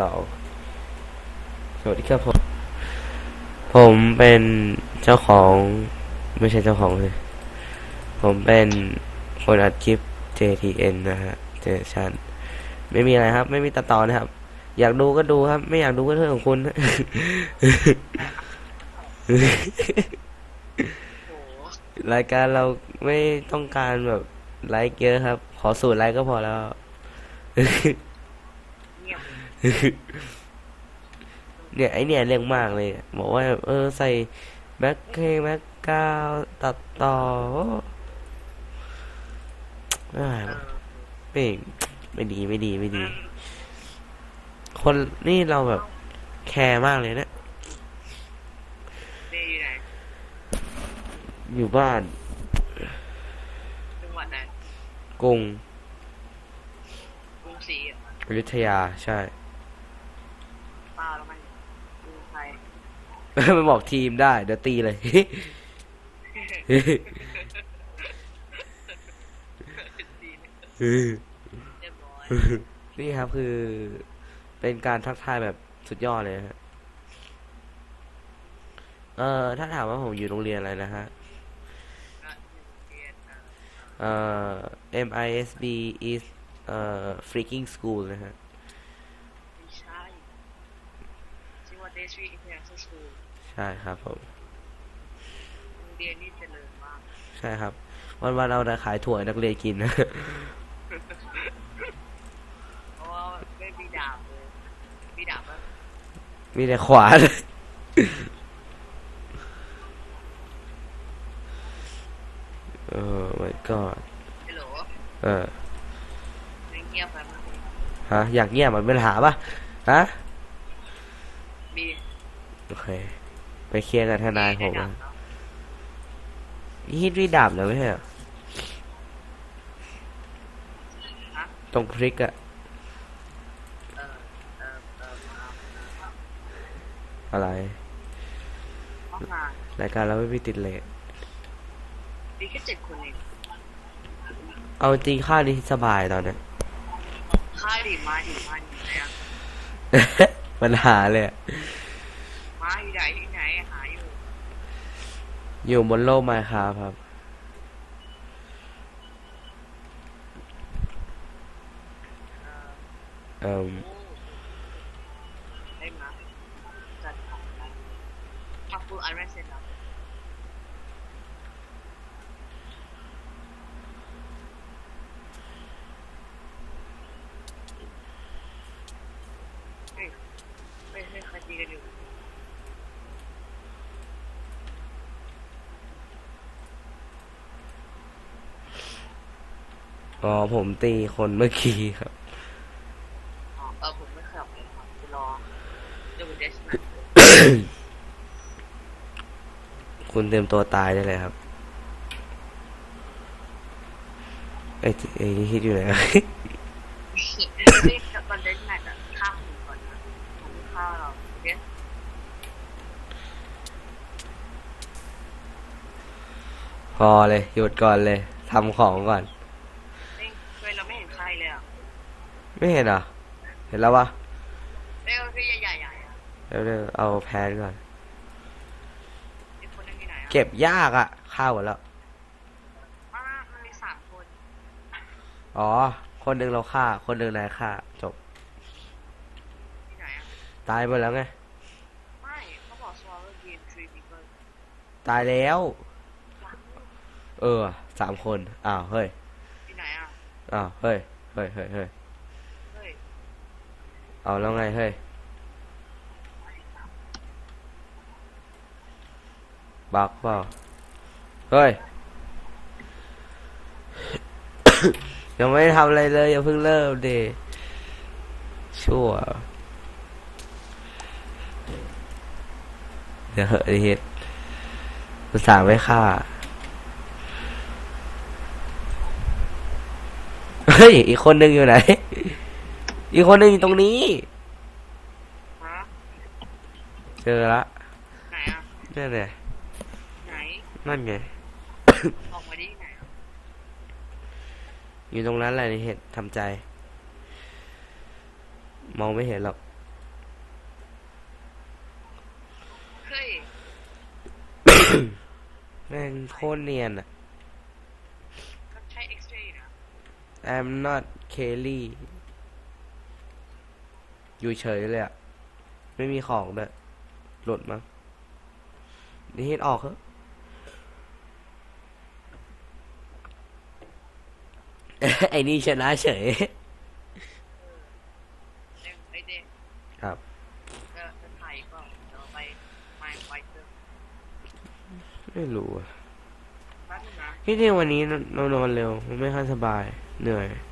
สอสวัสดีครับผม ผมเป็นเจ้าของ ไม่ใช่เจ้าของเลยผมเป็นคนอัดคลิป JTN นะฮะเจชันไม่มีอะไรครับ ไม่มีตัดต่อนะครับ อยากดูก็ดูครับ ไม่อยากดูก็เรื่องของคุณรายการเราไม่ต้องการแบบไลค์เยอะครับ ขอสูตรไลค์ก็พอแล้ว เนี่ยไอเนี่ยเรื่องมากเลยอะบอกว่า เออใส่แบ็คเคแบ็คกราวด์ตัดต่อไม่เออไม่ไม่ดีไม่ดีไม่ดี คนนี่เราแบบแคร์มากเลยนะนี่อยู่ไหนอยู่บ้านจังหวัดไหนกรุงกรุงศรีอะอยุธยาใช่ เปล่าแล้วมันกรุงไทย มันบอกทีมได้ เดี๋ยวตีเลย นี่ครับคือ เป็นการทักทายแบบสุดยอดเลยฮะเอ่อ ถ้าถามว่าผมอยู่โรงเรียนอะไรนะฮะ เออเอ่อ MISB is เอ่อ freaking school นะฮะ ไม่ใช่ ชื่อว่า Day Street International School ใช่ครับผมโรงเรียนนี่เจริญมาก ใช่ครับ วันวันๆเราจะขายถั่วให้นักเรียนกินนะเพราะว่าไม่มีดาบเลย มีดาบมั้ยมีแต่ขวาน เออ my god ฮัลโหลเออไม่เงียบไปมั้งฮะ อยากเงียบมันเป็นหาปะฮะ มีโอเค ไปเคลียร์กับทนายผมดานะบเนาะฮิตวีดาบเหรอไม่ใช่เหรอฮะตรงพริกอะเออเออเออเอาอะไรห้องงานรายการเราไม่มีติดเลทมีแค่เจ็ดคนเองเอาจริงค่านี้สบายตอนเนี้ยค่ายดิมาดิมาดิไหนอะ ปัญหาเลยอะมาอยู่ไหนที่ไหนหาอยู่อยู่บนโลกไมค์ครับครับ เออเอ่อได้มาจัดของได้มาฟูไอรอนเซ็ตแล้วเฮ้ย ไม่ไม่เคยตีกันอยู่อ๋อผมตีคนเมื่อกี้ครับ อ๋อเออผมไม่เคยออกเลยครับจะรอดูเดสนะคุณเตรียมตัวตายได้เลยครับไอ้ยไอ้นี่คิดอยู่ไหนอะนี่ตอนเดสแมทอะข้ามหนึ่งก่อนนะ ผมข้าวเราเดสพอเลยหยุดก่อนเลยทำของก่อนเฮ้ยทำไมเราไม่เห็นใครเลยอะ ไม่เห็นเหรอเห็นแล้ววะเร็วพี่ใหญ่ๆๆอะเร็วๆเอาแพนก่อนไอ้คนนั้นที่ไหนอะเก็บยากอะข้าวหมดแล้วอ่ามันมีสามคน อ๋อ คนหนึ่งเราฆ่า คนหนึ่งนายฆ่าจบที่ไหนอะ ตายไปแล้วไง ไม่เขาบอก swallow gain three people ตายแล้วหลังเออสามคน อ้าวเฮ้ย ที่ไหนอะ อ้าวเฮ้ยเฮ้ยเฮ้ยเฮ้ยเฮ้ยเอาแล้วไงเฮ้ยบักเปล่าเฮ้ย ยังไม่ได้ทำอะไรเลยอย่าเพิ่งเริ่มเดชั่ว เดี๋ยวเหอะไอ้เฮ็ดภาษาห์ไม่ฆ่าเฮ้ย อีกคนหนึ่งอยู่ไหน อีกคนหนึ่งอยู่ตรงนี้ ฮะเจอละไหนอะนั่นไงไหน นั่นไง ออกมาได้ที่ไหนอะอยู่ตรงนั้นแหละในเห็ดทำใจ มองไม่เห็นหรอก แม่งโคตรเนียนอะก็ใช้เอ็กซ์เรย์นะ I'm not Kelly อยู่เฉยเลยอะไม่มีของด้วยหลุดมั้งนี่ฮิตออกเหรอะไอ้นี่ชนะเฉยเล่นไอเด็กครับ ก็จะถ่ายก็เดี๋ยวไปไม่ไปเจอไม่รู้อะแป๊บนึงนะที่จริงวันนี้นอนนอนเร็ว มันไม่ค่อยสบาย เหนื่อยเ